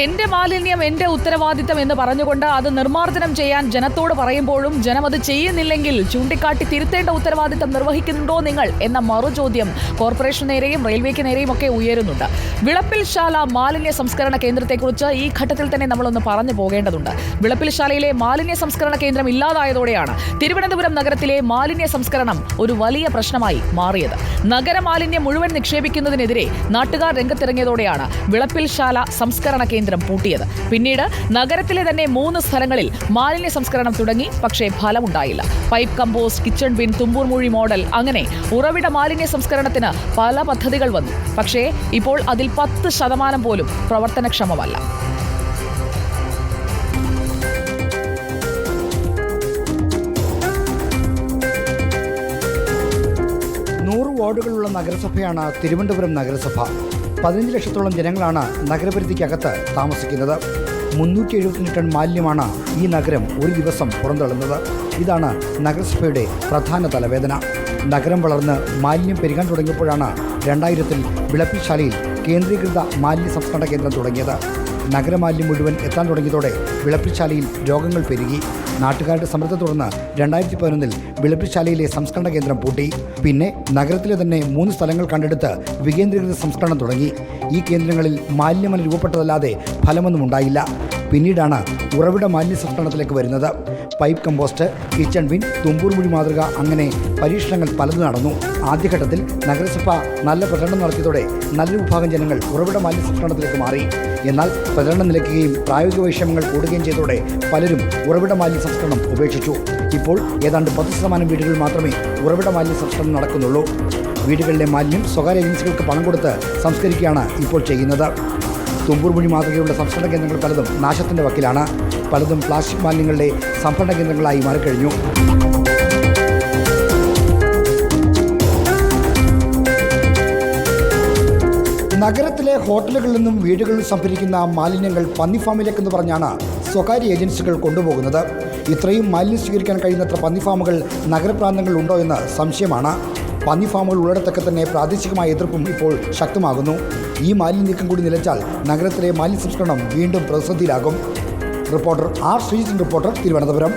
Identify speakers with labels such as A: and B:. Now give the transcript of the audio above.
A: എന്റെ മാലിന്യം എന്റെ ഉത്തരവാദിത്തം എന്ന് പറഞ്ഞുകൊണ്ട് അത് നിർമ്മാർജനം ചെയ്യാൻ ജനത്തോട് പറയുമ്പോഴും ജനം അത് ചെയ്യുന്നില്ലെങ്കിൽ ചൂണ്ടിക്കാട്ടി തിരുത്തേണ്ട ഉത്തരവാദിത്തം നിർവഹിക്കുന്നുണ്ടോ നിങ്ങൾ എന്ന മറുചോദ്യം കോർപ്പറേഷൻ നേരെയും റെയിൽവേക്ക് നേരെയും ഒക്കെ ഉയരുന്നുണ്ട്. വിളപ്പിൽ ശാല മാലിന്യ സംസ്കരണ കേന്ദ്രത്തെക്കുറിച്ച് ഈ ഘട്ടത്തിൽ തന്നെ നമ്മളൊന്ന് പറഞ്ഞു പോകേണ്ടതുണ്ട്. വിളപ്പിൽ ശാലയിലെ മാലിന്യ സംസ്കരണ കേന്ദ്രം ഇല്ലാതായതോടെയാണ് തിരുവനന്തപുരം നഗരത്തിലെ മാലിന്യ സംസ്കരണം ഒരു വലിയ പ്രശ്നമായി മാറിയത്. നഗരമാലിന്യം മുഴുവൻ നിക്ഷേപിക്കുന്നതിനെതിരെ നാട്ടുകാർ രംഗത്തിറങ്ങിയതോടെയാണ് വിളപ്പിൽ ശാല സംസ്കരണ കേന്ദ്രം പൂട്ടിയത്. പിന്നീട് നഗരത്തിലെ തന്നെ മൂന്ന് സ്ഥലങ്ങളിൽ മാലിന്യ സംസ്കരണം തുടങ്ങി പക്ഷേ ഫലമുണ്ടായില്ല. Pipe compost kitchen bin Thumboor Moozhi model അങ്ങനെ ഉറവിട മാലിന്യ സംസ്കരണത്തിന് പല പദ്ധതികൾ വന്നു. പക്ഷേ ഇപ്പോൾ അതിൽ പത്ത് ശതമാനം പോലും പ്രവർത്തനക്ഷമമല്ല.
B: നൂറ് വാർഡുകളുള്ള നഗരസഭയാണ് തിരുവനന്തപുരം നഗരസഭ. പതിനഞ്ച് ലക്ഷത്തോളം ജനങ്ങളാണ് നഗരപരിധിക്കകത്ത് താമസിക്കുന്നത്. മുന്നൂറ്റി എഴുപത്തിരണ്ട് ടൺ മാലിന്യമാണ് ഈ നഗരം ഒരു ദിവസം പുറന്തള്ളുന്നത്. ഇതാണ് നഗരസഭയുടെ പ്രധാന തലവേദന. നഗരം വളർന്ന് മാലിന്യം പെരുകാൻ തുടങ്ങിയപ്പോഴാണ് രണ്ടായിരത്തിൽ വിളപ്പിശാലയിൽ കേന്ദ്രീകൃത മാലിന്യ സംസ്കരണ കേന്ദ്രം തുടങ്ങിയത്. നഗരമാലിന്യം മുഴുവൻ എത്താൻ തുടങ്ങിയതോടെ വിളപ്പിശാലയിൽ രോഗങ്ങൾ പെരുകി. നാട്ടുകാരുടെ സമ്മർദ്ദത്തെ തുടർന്ന് രണ്ടായിരത്തി പതിനൊന്നിൽ വിളപ്പിശാലയിലെ സംസ്കരണ കേന്ദ്രം പൂട്ടി. പിന്നെ നഗരത്തിലെ തന്നെ മൂന്ന് സ്ഥലങ്ങൾ കണ്ടെടുത്ത് വികേന്ദ്രീകൃത സംസ്കരണം തുടങ്ങി. ഈ കേന്ദ്രങ്ങളിൽ മാലിന്യമന രൂപപ്പെട്ടതല്ലാതെ ഫലമൊന്നും ഉണ്ടായില്ല. പിന്നീടാണ് ഉറവിട മാലിന്യ സംസ്കരണത്തിലേക്ക് വരുന്നത്. Pipe compost kitchen bin Thumboor Moozhi മാതൃക അങ്ങനെ പരീക്ഷണങ്ങൾ പലതും നടന്നു. ആദ്യഘട്ടത്തിൽ നഗരസഭ നല്ല പ്രചരണം നടത്തിയതോടെ നല്ല വിഭാഗം ജനങ്ങൾ ഉറവിട മാലിന്യ സംസ്കരണത്തിലേക്ക് മാറി. എന്നാൽ പ്രചരണം നിലയ്ക്കുകയും പ്രായോഗിക വൈഷമ്യങ്ങൾ കൂടുകയും ചെയ്തതോടെ പലരും ഉറവിട മാലിന്യ സംസ്കരണം ഉപേക്ഷിച്ചു. ഇപ്പോൾ ഏതാണ്ട് പത്ത് ശതമാനം വീടുകളിൽ മാത്രമേ ഉറവിട മാലിന്യ സംസ്കരണം നടക്കുന്നുള്ളൂ. വീടുകളിലെ മാലിന്യം സ്വകാര്യ ഏജൻസികൾക്ക് പണം കൊടുത്ത് സംസ്കരിക്കുകയാണ് ഇപ്പോൾ ചെയ്യുന്നത്. തുമ്പൂർ മുഴി മാതൃകയുള്ള സംസ്കരണ കേന്ദ്രങ്ങൾ പലതും നാശത്തിന്റെ വക്കിലാണ്. പലതും പ്ലാസ്റ്റിക് മാലിന്യങ്ങളുടെ സംഭരണ കേന്ദ്രങ്ങളായി മാറിക്കഴിഞ്ഞു. നഗരത്തിലെ ഹോട്ടലുകളിൽ നിന്നും വീടുകളിൽ സംഭരിക്കുന്ന മാലിന്യങ്ങൾ പന്നിഫാമിലേക്കെന്ന് പറഞ്ഞാണ് സ്വകാര്യ ഏജൻസികൾ കൊണ്ടുപോകുന്നത്. ഇത്രയും മാലിന്യം സ്വീകരിക്കാൻ കഴിയുന്നത്ര പന്നിഫാമുകൾ നഗരപ്രാന്തങ്ങളിൽ ഉണ്ടോ എന്ന് സംശയമാണ്. പന്നിഫാമുകൾ ഉള്ളിടത്തൊക്കെ തന്നെ പ്രാദേശികമായ എതിർപ്പും ഇപ്പോൾ ശക്തമാകുന്നു. ഈ മാലിന്യ നീക്കം കൂടി നിലച്ചാൽ നഗരത്തിലെ മാലിന്യ സംസ്കരണം വീണ്ടും പ്രതിസന്ധിയിലാകും. Reporter R Sreejith reporter Thiruvananthapuram.